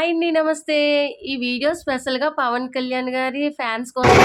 Hi అండి నమస్తే. ఈ వీడియో స్పెషల్గా పవన్ కళ్యాణ్ గారి ఫ్యాన్స్ కోసం